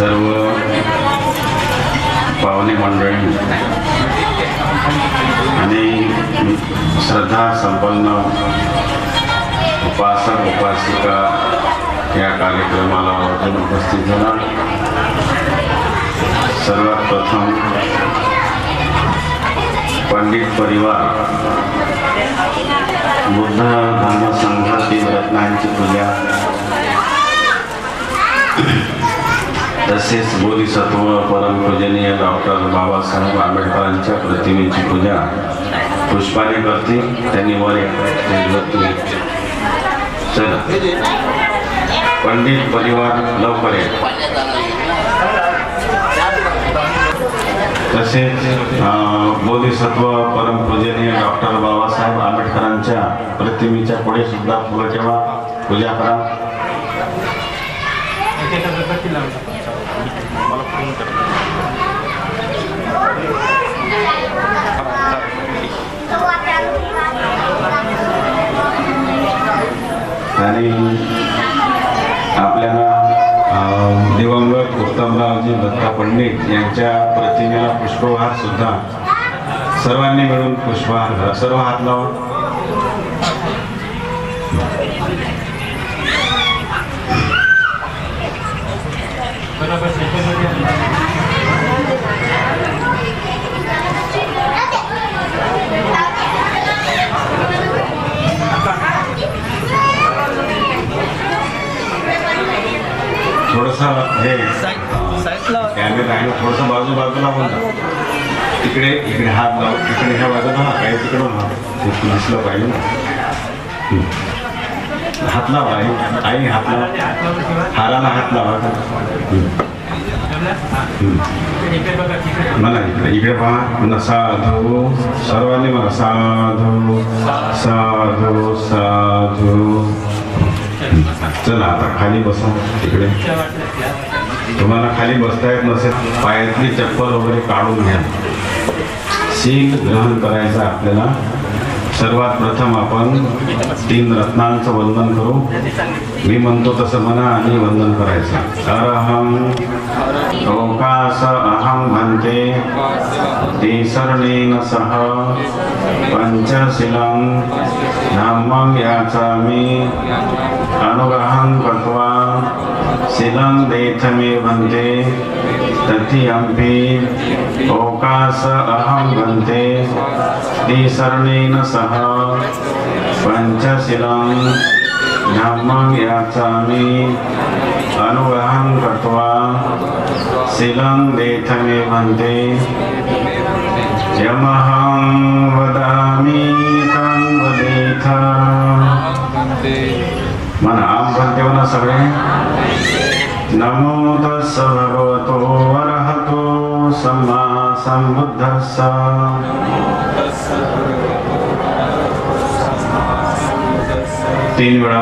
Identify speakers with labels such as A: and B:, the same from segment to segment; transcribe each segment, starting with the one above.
A: सर्व पाहुणे मंडळी. आणि श्रद्धा संपन्न उपासक उपासिका या कार्यक्रमाला वाटून उपस्थित झाला सर्वात प्रथम पंडित परिवार बुद्ध धर्म संघातील रत्नांची पूजा. तसेच बोधिसत्व परमपूजनीय डॉक्टर बाबासाहेब आंबेडकरांच्या प्रतिमेची पूजा पुष्पाने करते. त्यांनी वर चला. पंडित परिवार लवकर ये. तसेच बोधिसत्व परमपूजनीय डॉक्टर बाबासाहेब आंबेडकरांच्या प्रतिमेच्या पुढे सुद्धा फुलं ठेवा. पूजा करा. आणि आपल्याला दिवंगत उत्तमरावजी दत्ता पंडित यांच्या प्रतिमेला पुष्पहार सुद्धा सर्वांनी मिळून पुष्पहार सर्व हात थोडस कॅमेरा आहे थोडंसं बाजू बाजूला जा. तिकडे, इकडे हात लाव, तिकडे ह्या बाजूला हा, काही तिकडून ना हम्म. हात लावा आई आई हात लावा हाराला हात लावा मला इकडे इकडे पहा. पुन्हा साधू सर्वांनी मला साधू साधू साधू. चला आता खाली बसा इकडे. तुम्हाला खाली बसता येत नसेल पायातली चप्पल वगैरे काढून घ्या. शील ग्रहण करायचं आपल्याला. सर्वात प्रथम आपण तीन रत्नांचं वंदन करू. मी म्हणतो तसं म्हणा आणि वंदन करायचं. अरहम ओकास अहम म्हणते तिसरणेन सह पंचशिलं धामं याचामि अनुग्रहं कृत्वा शिलं देथ मे भन्ते तथ्यम्पि ओकास अहं भन्ते. तिसरणेन सह पञ्चशिलं धम्मं याचामि अनुग्रहं कृत्वा शिलं देथमे भन्ते यमहं वदामि तं वदेथ। म्हणा आम म्हणते म्हणा सगळे? नमो तस्स भगवतो वरहतो सम्मा संबुद्धस्स। तीन वेळा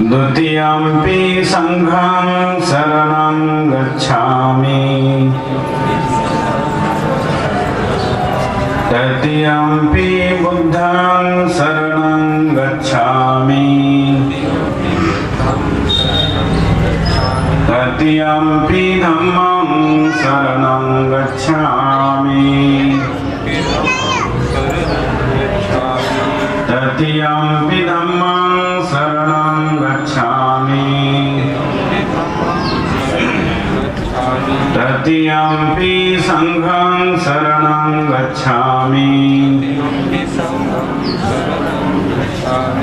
A: द्वितीयम्पि सङ्घं शरणं गच्छामि। तृतीयम्पि बुद्धं शरणं गच्छामि। तृतीयम्पि धम्मं शरणं गच्छामि। तृतीयम्पि धम्मं तृतीयम्पि सङ्घं शरणं गच्छामि।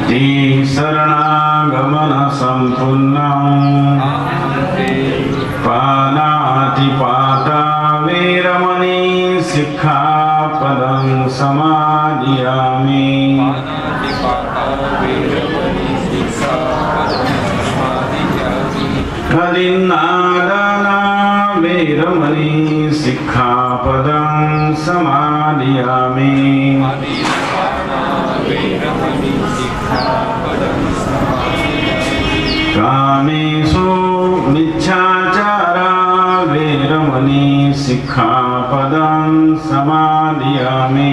A: ती शरणागमन संपूर्ण पानातिपाता वीरमणि शिक्षापदं समादयामि। कदिन्नादाना शिक्षापदं समानयामि। कामेषु मिच्छाचारा वीरमणि शिक्षापदं समानयामि।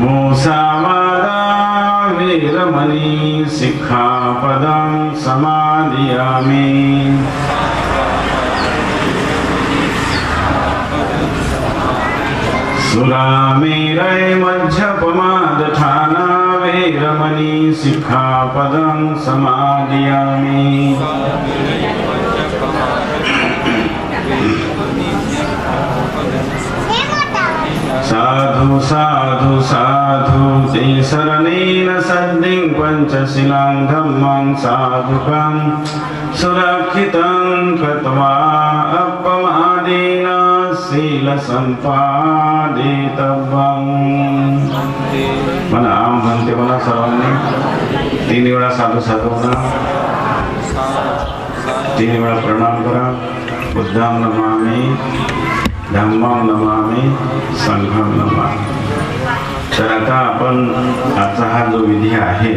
A: मोसावा रमणी शिक्षापदं समादियामि सुरामेरय मध्यपमादठाना वीरमणि शिक्षापदं समादयामि साधु साधु साधु ते शरणेन सद्दिं पञ्चशिलां धम्मं साधुकं सुरक्षितं कृत्वा अपमादेन शीलसम्पादितव्यम्। म्हणा आम म्हणते म्हणा सर्वांनी। तीन वेळा साधू साधू म्हणा तीन वेळा प्रणाम करा। बुद्धां नमामि। धम्मम नमामि संघम नमामि. तर आता आपण आजचा हा जो विधी आहे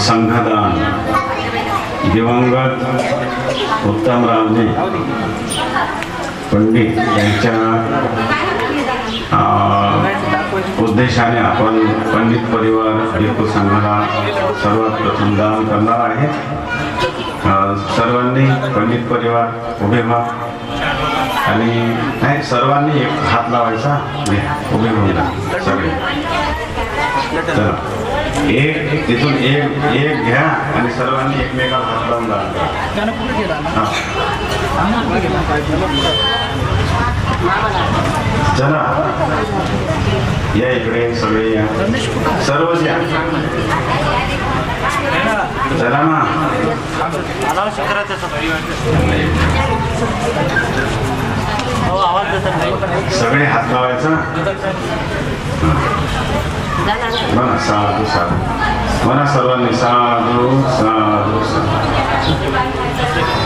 A: संघदान दिवंगत उत्तमरावजी पंडित यांच्या उद्देशाने आपण पंडित परिवार बिलकुल संघाला सर्वात प्रथम दान करणार आहे. सर्वांनी पंडित परिवार उभे व्हा. आणि नाही सर्वांनी एक हात लावायचा. उभे होऊन सगळे. चला. एक तिथून एक एक घ्या आणि सर्वांनी एकमेकाला हात लावून दान करा. चला. या इकडे सगळे या. सर्वच या. चला ना. सगळे हात लावायचा. म्हणा साधू साधू. म्हणा सर्वांनी. साधू साधू साधू.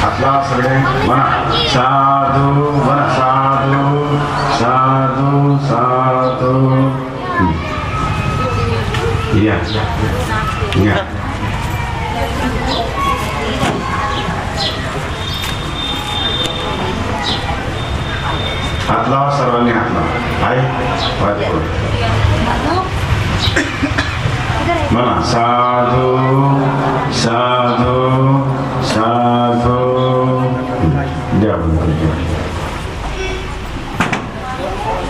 A: हातला सगळे म्हणा साधू म्हणा साधू साधू साधू हं. या या हात लावा सर्वांनी हात लावा आहे पाय पकडून. म्हणा साधू साधू साधू द्या बंधू, द्या.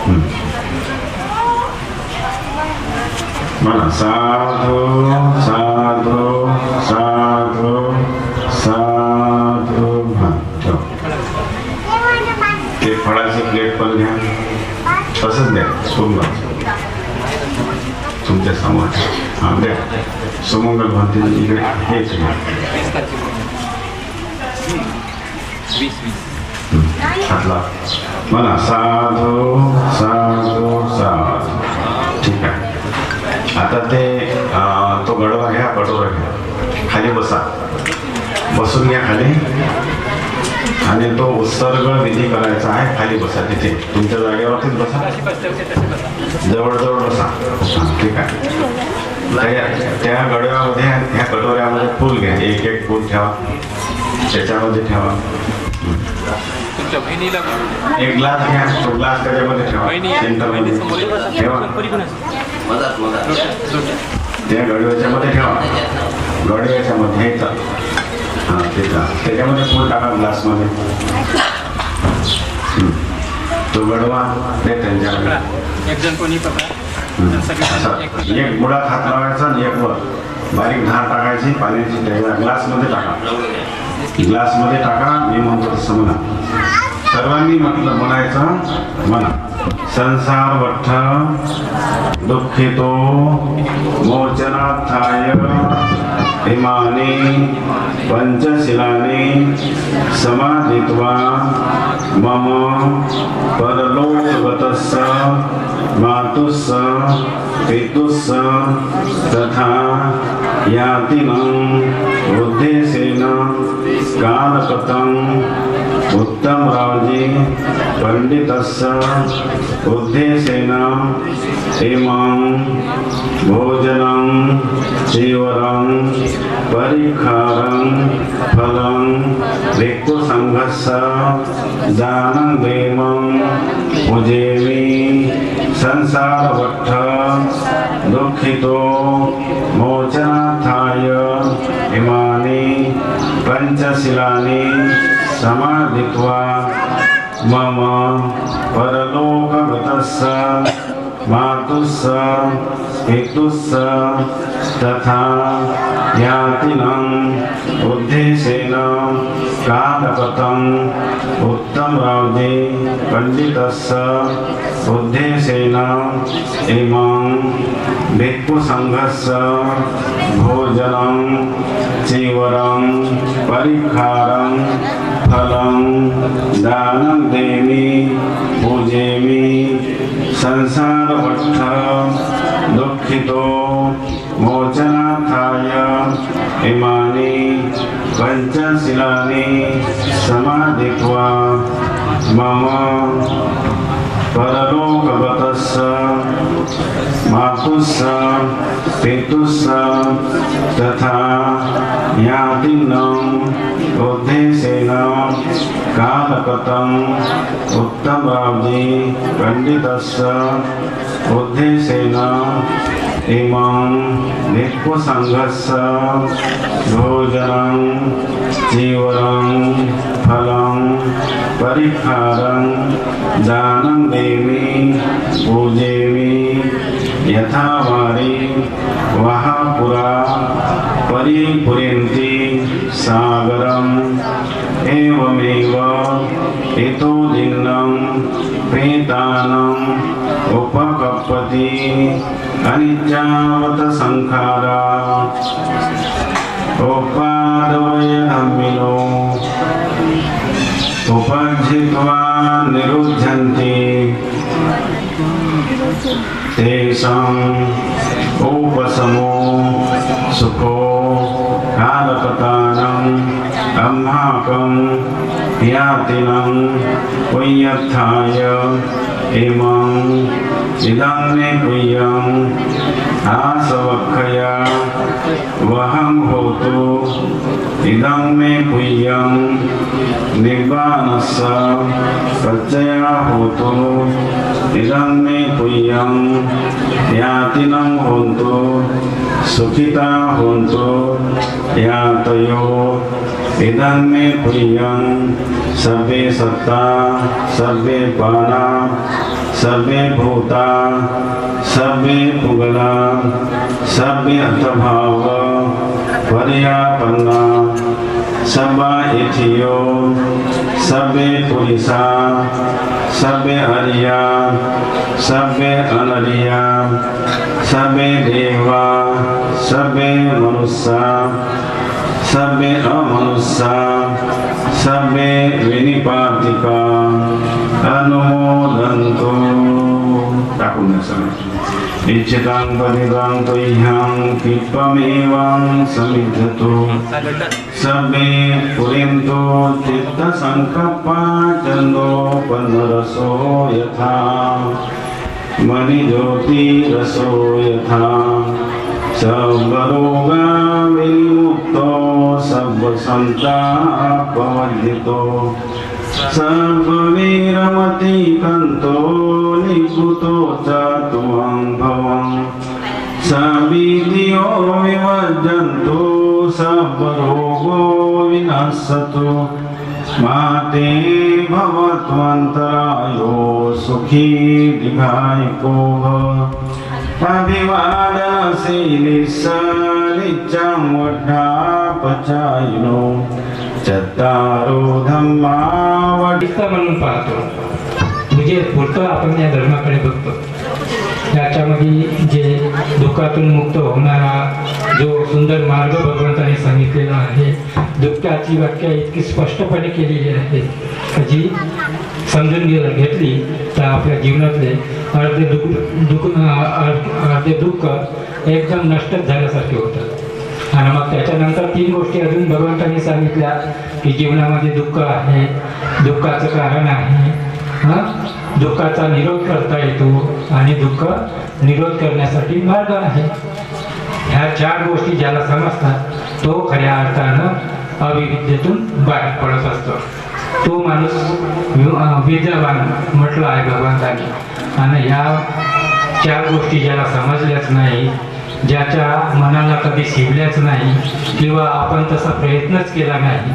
A: हं. म्हणा साधू साधू साधू सोमवार. तुमच्यासमोर हा द्या. सुमंगल म्हणते इकडे हेच हातला म्हणा साधो साधो साधो. ठीक आहे. आता ते तो गडवा घ्या कटोरा घ्या. खाली बसा. बसून घ्या खाली. आणि तो उत्सर्ग विधी करायचा आहे खाली बसा तिथे. तुमच्या जागेवरतीच बसा. जवळजवळ बसा. ठीक आहे. त्या त्या गडव्यामध्ये ह्या कटोऱ्यामध्ये फूल घ्या. एक एक फूल ठेवा. त्याच्यामध्ये ठेवा. एक ग्लास घ्या. तो ग्लास त्याच्यामध्ये ठेवा. ठेवा. त्या गडव्याच्या मध्ये ठेवा. गडव्याच्या मध्ये. हां ते का? त्याच्यामध्ये फूल टाका ग्लासमध्ये. तो गडवा ते त्यांच्याकडे.
B: एक जण कोणी पकडा एक
A: हात लावायचा आणि एक वर. बारीक धार टाकायची पाण्याची ग्लासमध्ये टाका. ग्लासमध्ये टाका मी म्हणतो समजा सर्वांनी म्हटलं म्हणायचं म्हणा. संसार वठ्ठ दुःखितो मोचनाथाय हिमाने पंचशिलाने समाधित्वा मम परलोकगतस्य मातुस्स पितुस्स तथा यातिनं पण्डितस्य उद्देशेन इमं भोजनं चीवरं परिखारं फलं भिक्खुसङ्घस्य दानं देमं संसार संसारवट्ठ दुःखितो मोचनार्थाय इमानि पञ्चशिलानि समाधित्वा मम परलोकगतस्य मातुस्स पितुस्स तथा यातिनम् उद्देशेन कालपतम् उत्तमराजे पण्डितस्य उद्देशेन इमं भिक्खुसङ्घस्य भोजनं चीवरं परिखारं फलं दानं देमि पूजेमि संसारवट्ठ दुःखितो मोचनार्थाय इमानि पञ्चशिलानि समाधित्वा मम परलोकगतस्य मातुस्स पितुस्स तथा यातिनम् उद्देशेन कालकतम् उत्तमराजे पण्डितस्य उद्देशेन इमं भिक्खुसङ्घस्य भोजनं चीवरं फलं परिहारं दानं देमि पूजेमि यथा वारी वहापुरा परिपुरेन्ति सागरम्। एवमेव इतो दिन्नं प्रेतानम् उपकपति अनित्यावत संखारा उपादवय धम्मिनो उपजित्वा निरुध्यन्ति तेषाम् उपशमो सुखो कालकतानम् अम्हाकं यातिनं पुण्यर्थाय इमम् इदं मे प्रियम् आसवक्षया वहं होतु इदं मे प्रियं निर्वाणस्य प्रत्यया होतु इदं मे प्रियं यातिनं होन्तु सुखिता होन्तु यातयो इदं मे प्रियं सर्वे सत्ता, सर्वे पाना सर्वे भूता सर्वे पुगला सर्वे अर्थभाव पर्यापन्ना सबा इथियो सर्वे पुलिसा सर्वे हरिया सर्वे अनरिया सर्वे देवा सर्वे मनुष्या सर्वे अमनुष्या सर्वे विनिपातिका अनुमो इच्छतां परिदां त्वह्यां कित्वमेवां समिद्धतु सर्वे पुरिन्तो चित्तसङ्कल्पा चन्दोपनरसो यथा। मणिज्योतिरसो यथा। सर्वरोगाविमुक्तो सर्वसन्तापवर्जितो सर्ववीरमति कन्तो निभूतो च त्वं भवम् सविधियो विवर्जन्तु सर्वरोग रोगो विनश्यतु माते भवत्वन्तरायो सुखी दीर्घायुको भव अभिवादनशीलिस्स नित्यं वड्ढापचायिनो चत्तारो धम्मा
C: म्हणून पाहतो. म्हणजे पुढचं आपण या धर्माकडे बघतो. याच्यामध्ये जे दुःखातून मुक्त होणारा जो सुंदर मार्ग भगवंताने सांगितलेला आहे दुःखाची व्याख्या इतकी स्पष्टपणे केलेली आहे जी समजून गेलं घेतली तर आपल्या जीवनातले अर्धे दुःख दुःख अर्धे दुःख एकदम नष्टच झाल्यासारखे होतात. आणि मग त्याच्यानंतर तीन गोष्टी अजून भगवंतांनी सांगितल्या की जीवनामध्ये दुःख आहे दुःखाचं कारण आहे. हं? दुःखाचा निरोध करता येतो आणि दुःख निरोध करण्यासाठी मार्ग आहे. ह्या चार गोष्टी ज्याला समजतात तो खऱ्या अर्थानं अविविद्येतून बाहेर पडत असतो. तो माणूस वि- विद्यावान म्हटलं आहे भगवंतांनी. आणि ह्या चार गोष्टी ज्याला समजल्याच नाही ज्याच्या मनाला कधी शिवल्याच नाही किंवा आपण तसा प्रयत्नच केला नाही.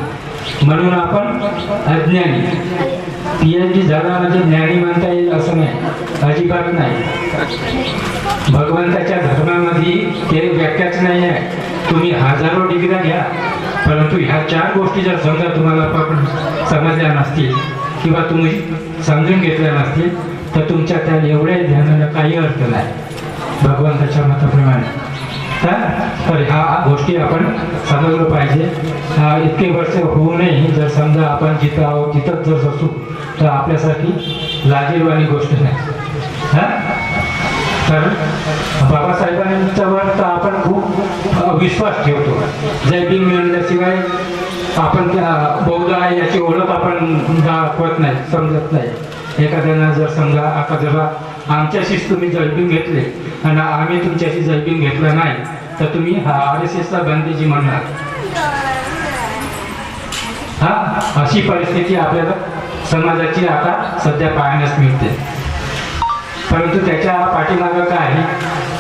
C: म्हणून आपण अज्ञानी. पी झाला म्हणजे ज्ञानी म्हणता येईल असं नाही. अजिबात नाही. भगवंताच्या धर्मामध्ये ते व्याख्याच नाही आहे. तुम्ही हजारो डिग्र्या घ्या. परंतु ह्या चार गोष्टी जर समजा तुम्हाला पण समजल्या नसतील किंवा तुम्ही समजून घेतल्या नसतील तर तुमच्या त्या एवढ्या ध्यानाला काही अर्थ नाही. भगवंताच्या मताप्रमाणे हा? तर ह्या गोष्टी आपण समजलं पाहिजे. इतके वर्ष होऊ नये जर समजा आपण जिथं आहोत तिथंच जर असू तर आपल्यासाठी लाजीरवाणी गोष्ट नाही. हा? तर बाबासाहेबांच्यावर तर आपण खूप विश्वास ठेवतो. जय भीम मिळवल्याशिवाय आपण त्या बहुधा आहे याची ओळख आपण दाखवत नाही समजत नाही. एखाद्यानं जर समजा आता जरा आमच्याशीच तुम्ही जयभीम घेतले. आणि आम्ही तुमच्याशी जयभीम घेतलं नाही तर तुम्ही हा आर एस एसचा गांधीजी म्हणणार. हा अशी परिस्थिती आपल्याला समाजाची आता सध्या पाहण्यास मिळते. परंतु त्याच्या पाठीमागं काय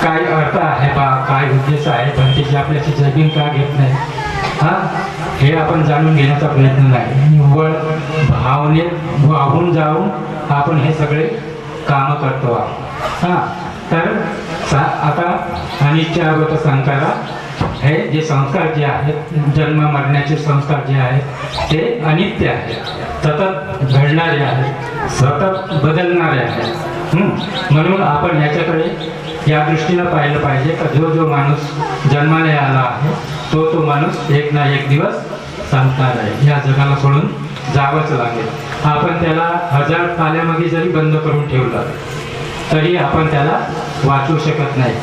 C: काय अर्थ आहे बा काय उद्देश आहे भंतेची आपल्याशी जमीन का घेत नाही हा हे आपण जाणून घेण्याचा प्रयत्न नाही. निव्वळ भावनेत वाहून जाऊन आपण हे सगळे कामं करतो हा तर सा- आता अगोदर संस्कारा हे जे संस्कार जे आहेत जन्म मरण्याचे संस्कार जे आहेत ते अनित्य आहेत. सतत घडणारे आहेत सतत बदलणारे आहेत. म्हणून आपण याच्याकडे या दृष्टीनं पाहिलं पाहिजे का जो जो माणूस जन्माला आला आहे तो तो माणूस एक ना एक दिवस संपणार आहे. या जगाला सोडून जावंच लागेल. आपण त्याला हजार ताल्यामध्ये जरी बंद करून ठेवलं तरी आपण त्याला वाचवू शकत नाही.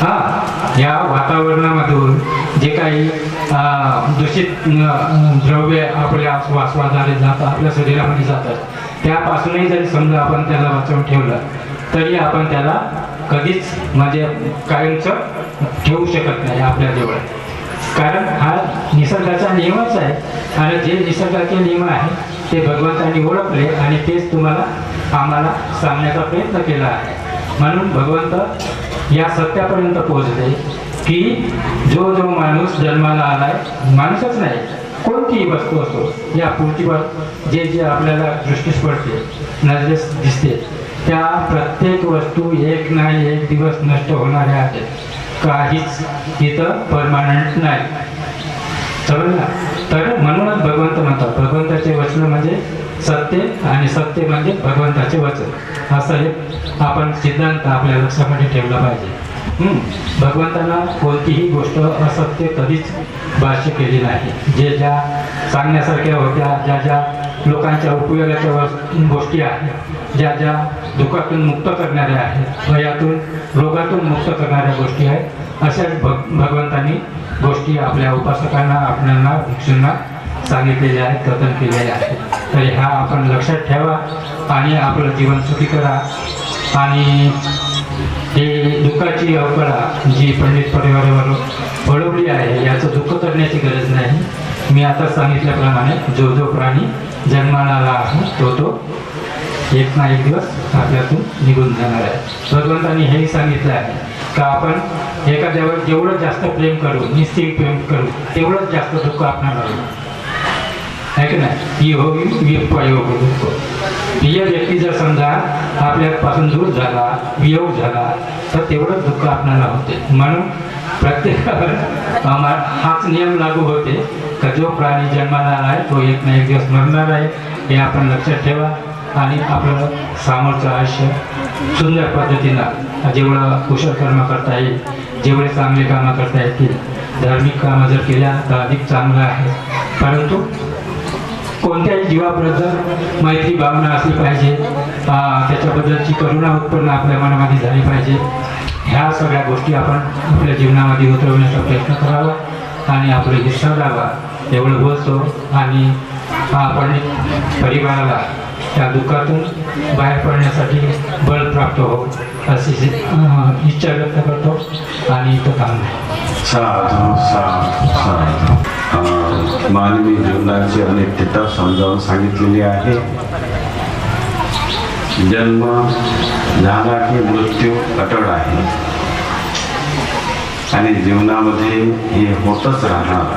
C: हा या वातावरणामधून जे काही दूषित द्रव्य आपल्या श्वासवाद्वारे जातात आपल्या शरीरामध्ये जातात त्यापासूनही जरी समजा आपण त्याला वाचवून ठेवलं तरी आपण त्याला कधीच म्हणजे कायमचं ठेवू शकत नाही आपल्याजवळ कारण हा निसर्गाचा नियमच आहे. आणि जे निसर्गाचे नियम आहे ते भगवंतांनी ओळखले आणि तेच तुम्हाला आम्हाला सांगण्याचा प्रयत्न केला आहे. म्हणून भगवंत या सत्यापर्यंत पोहोचले की जो जो माणूस जन्माला आलाय माणूसच नाही कोणतीही वस्तू असो या पृथ्वीवर जे जे आपल्याला दृष्टीस पडते नजरेस दिसते त्या प्रत्येक वस्तू एक नाही एक दिवस नष्ट होणाऱ्या आहेत. काहीच इथं परमानंट नाही. ना तर म्हणूनच भगवंत म्हणतात भगवंताचे वचन म्हणजे सत्य आणि सत्य म्हणजे भगवंताचे वचन. असं हे आपण सिद्धांत आपल्या लक्षामध्ये ठेवला पाहिजे. हं. भगवंताला कोणतीही गोष्ट असत्य कधीच भाष्य केली नाही. जे ज्या सांगण्यासारख्या होत्या ज्या ज्या लोकांच्या उपयोगाच्या गोष्टी आहेत ज्या ज्या दुःखातून मुक्त करणाऱ्या आहेत भयातून रोगातून मुक्त करणाऱ्या गोष्टी आहेत अशाच भग भगवंतांनी गोष्टी आपल्या उपासकांना आपल्याला भिक्षूंना सांगितलेल्या आहेत कथन केलेल्या आहेत. तर ह्या आपण लक्षात ठेवा आणि आपलं जीवन सुखी करा. आणि हे दुःखाची अवकळा जी पंडित परिवारावर पळवली आहे याचं दुःख करण्याची गरज नाही. मी आता सांगितल्याप्रमाणे जो जो प्राणी जन्माला आला आहे तो तो एक ना एक दिवस आपल्यातून निघून जाणार आहे. भगवंतांनी हेही सांगितलं आहे का आपण एखाद्यावर जेवढं जास्त प्रेम करू निश्चित प्रेम करू तेवढंच जास्त दुःख आपणाला होईल आहे की नाही ही होई वियोग दुःख प्रिय व्यक्ती जर समजा आपल्यापासून दूर झाला वियोग झाला तर तेवढं दुःख आपल्याला होते. म्हणून प्रत्येकावर आम्हा हाच नियम लागू होते का जो प्राणी जन्माला आहे तो एक ना एक दिवस मरणार आहे हे आपण लक्षात ठेवा. आणि आपलं समोरचं आयुष्य सुंदर पद्धतीनं जेवढं कुशल कर्म करता येईल जेवढे चांगले कामं करता येतील धार्मिक कामं जर केल्या तर अधिक चांगलं आहे. परंतु कोणत्याही जीवाबद्दल मैत्री भावना असली पाहिजे. त्याच्याबद्दलची करुणा उत्पन्न आपल्या मनामध्ये झाली पाहिजे. ह्या सगळ्या गोष्टी आपण आपल्या जीवनामध्ये उतरवण्याचा प्रयत्न करावा आणि आपलं हे लावा एवढं बोलतो. आणि आपण परिवाराला त्या दुःखातून बाहेर पडण्यासाठी बळ प्राप्त हो अशी इच्छा व्यक्त करतो. आणि इथं काम
A: साधू साधू साधू. मानवी जीवनाची अनित्यता समजावून सांगितलेली आहे. जन्म झाला की मृत्यू अटळ आहे. आणि जीवनामध्ये हे होतच राहणार.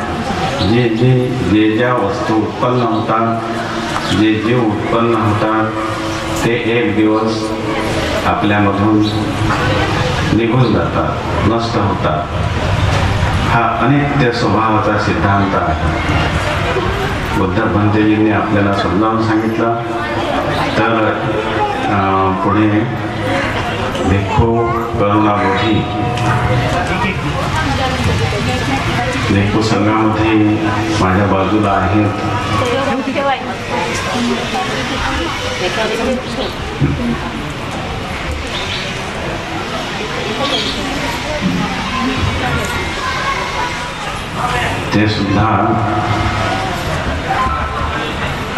A: जे जे जे ज्या वस्तू उत्पन्न होतात जे जीव उत्पन्न होतात ते एक दिवस आपल्यामधून निघून जातात नष्ट होतात. हा अनित्य स्वभावाचा सिद्धांत आहे. बुद्ध भंतेजींनी आपल्याला समजावून सांगितलं. तर पुढे भिक्खू करुणाबोधी भिक्खू संघामध्ये माझ्या बाजूला आहेत. ते सुद्धा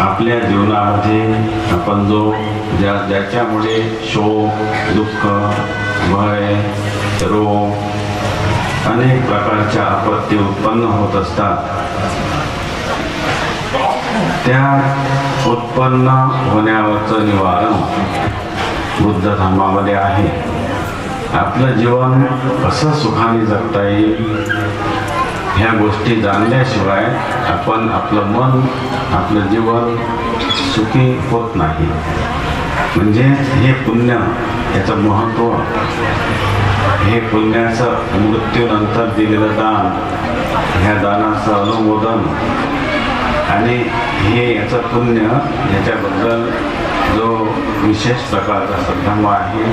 A: आपल्या जीवनामध्ये आपण जो ज्या ज्याच्यामुळे शोक दुःख भय रोग अनेक प्रकारच्या आपत्ती उत्पन्न होत असतात. त्या उत्पन्न होण्यावरचं निवारण बुद्ध धर्मामध्ये आहे. आपलं जीवन कसं सुखाने जगता येईल? ह्या गोष्टी जाणल्याशिवाय आपण आपलं मन आपलं जीवन सुखी होत नाही. म्हणजे हे पुण्य याचं महत्त्व हे पुण्याचं मृत्यूनंतर दिलेलं दान ह्या दानाचं अनुमोदन आणि हे याचं पुण्य याच्याबद्दल जो विशेष प्रकारचा सद्धर्म आहे